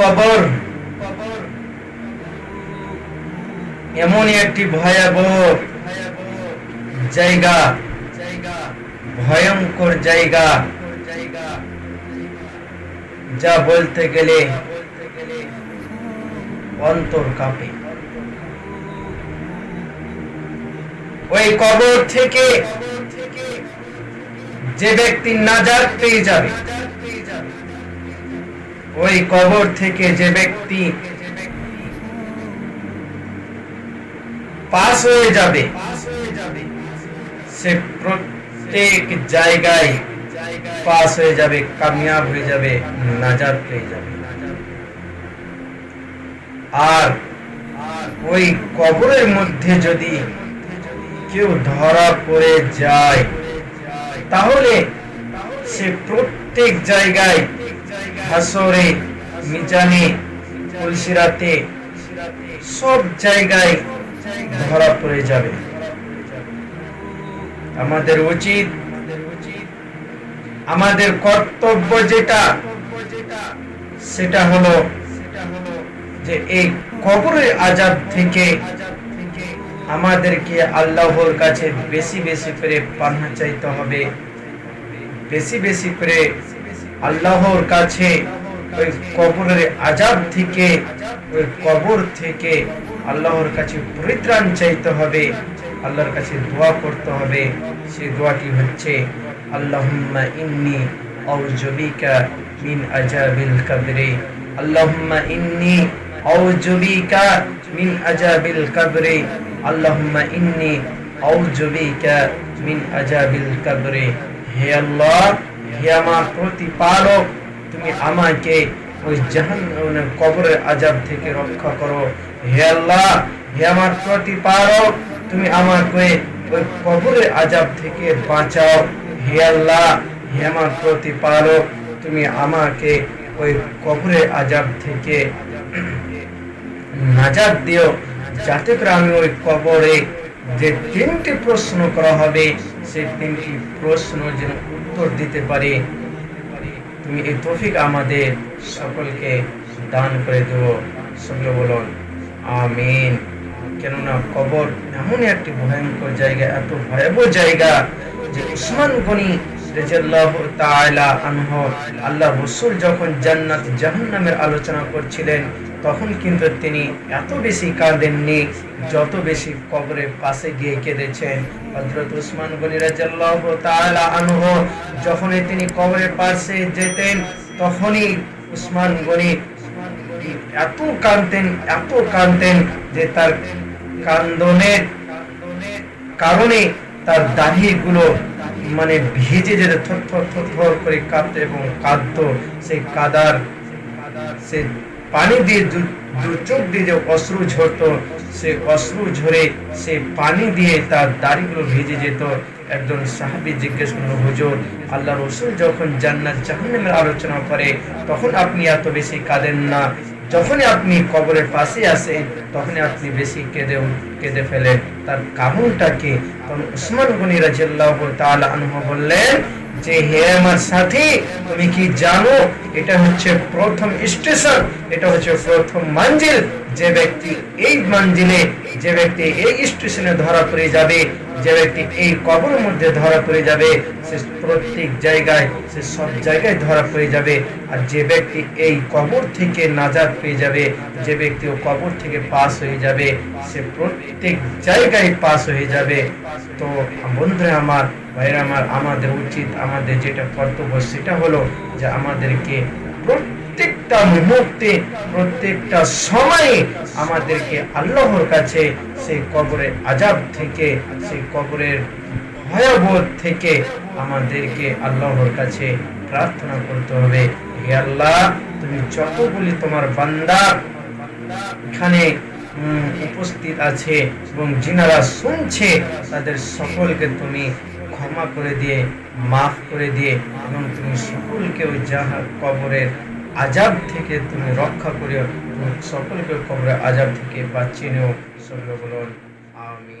কবর। এমনই একটি ভয়াবহ জায়গা, ভয়ঙ্কর জায়গা, যা বলতে গেলে অন্তর কাঁপে। ওই কবর থেকে যে ব্যক্তি নাজাত পেয়ে যাবে ওই কবর থেকে যে ব্যক্তি পাস হয়ে যাবে, সে প্রত্যেক জায়গায় পাস হয়ে যাবে, কামিয়াব হয়ে যাবে, নাজাত পেয়ে যাবে। আর ওই কবরের মধ্যে যদি কেউ ধরা পড়ে যায়, তাহলে সে প্রত্যেক জায়গায় হাসরে, মিজানে তুলসিরাতে সব জায়গায় ধরা পড়ে যাবে। আমাদের উচিত, আমাদের কর্তব্য যেটা, সেটা হলো যে এই কবরের আজাব থেকে আমাদেরকে আল্লাহর কাছে বেশি বেশি করে পান্না চাইতে হবে, বেশি বেশি করে আল্লাহর কাছে ওই কবরের আজাব থেকে, ওই কবর থেকে আল্লাহর কাছে পরিত্রাণ চাইতে হবে, আল্লাহর কাছে দোয়া করতে হবে। সেই দোয়াটি হচ্ছে, আল্লাহুম্মা ইন্নি আউযুবিকা মিন আজাবিল কবরে। আল্লাহুম্মা ইন্নি আউযুবিকা মিন আজাবিল কবরে। আল্লাহুম্মা ইন্নি আউযুবিকা মিন আজাবিল কবরে। হে আল্লাহ, হে আমার প্রতিপালক, তুমি আমাকে ওই জাহান কবরের আজাব থেকে রক্ষা করো। হে আল্লাহ, হে আমার প্রতিপালক, তুমি আমাকে ওই কবরের আজাব থেকে বাঁচাও। হে আল্লাহ, হে আমার প্রতিপালক, তুমি আমাকে ওই কবরের আজাব থেকে নাজাদ দিও, যাতে করে আমি ওই কবরে যে তিনটি প্রশ্ন করা হবে সেই তিনটি প্রশ্ন যেন উত্তর দিতে পারি। তুমি এই তফিক আমাদের সকলকে দান করে দেব। সকলে বলুন, আমিন। কেননা কবর এমন একটি ভয়ঙ্কর জায়গা, এত ভয়াবহ জায়গা যে উসমান গনি আল্লাহ রাসূল যখন জান্নাত জাহান্নামের আলোচনা করছিলেন, তখন কিন্তু তিনি এত বেশি কাঁদেননি, যত বেশি কবরের পাশে গিয়ে কেঁদেছেন। হযরত উসমান যখনই তিনি কবরের পাশে যেতেন, তখনই উসমান গনি এত কাঁদতেন এত কাঁদতেন যে তার কান্দনের কারণে তার দাড়িগুলো মানে ভিজে যেতে থর থর থর করে কাঁদতো এবং কাঁদতো, সেই কাদার সে পানি দিয়ে দু চোখ দিয়ে যে অশ্রু ঝরতো সে অশ্রু ঝরে সে পানি দিয়ে তার দাড়িগুলো ভিজে যেত। একজন সাহাবি জিজ্ঞেস করল, হুজুর আল্লাহ রসুল যখন জান্নাত জাহান্নামের আলোচনা করে, তখন আপনি এত বেশি কাঁদেন না? যখনই আপনি কবরের পাশে আসেন তখনই আপনি বেশি কেঁদে কেঁদে ফেলেন তার কামুলটাকে তখন উসমান গনিরা আনহু বললেন, যে হে আমার সাথী, তুমি কি জানো, এটা হচ্ছে প্রথম স্টেশন, এটা হচ্ছে প্রথম মঞ্জিল, যে ব্যক্তি এই মঞ্জিলে যে ব্যক্তি এই স্টেশনে ধরা পড়ে যাবে, যে ব্যক্তি এই কবরের মধ্যে ধরা পড়ে যাবে, সে প্রত্যেক জায়গায়, সে সব জায়গায় ধরা পড়ে যাবে। আর যে ব্যক্তি এই কবর থেকে নাজাদ পেয়ে যাবে, যে ব্যক্তি ও কবর থেকে পাস হয়ে যাবে, সে প্রত্যেক জায়গায় পাস হয়ে যাবে। তো বন্ধুরা আমার ভাইরা আমার, আমাদের উচিত, আমাদের যেটা কর্তব্য সেটা হলো যে আমাদেরকে প্রত্যেকটা মুহূর্তে, প্রত্যেকটা সময়ে আমাদেরকে আল্লাহর কাছে সেই কবরের আজাব থেকে, সেই কবরের ভয়াবহ থেকে আমাদেরকে আল্লাহর কাছে প্রার্থনা করতে হবে। হে আল্লাহ, তুমি যতগুলি তোমার বান্দা এখানে উপস্থিত আছে এবং যিনারা শুনছে, তাদের সকলকে তুমি ক্ষমা করে দিয়ে, মাফ করে দিয়ে এবং তুমি সকলকে ওই কবরের আজাব থেকে তুমি রক্ষা করিও সকলকে কবরে আজাব থেকে বাঁচিয়ে নেও। সকলে বলুন আমি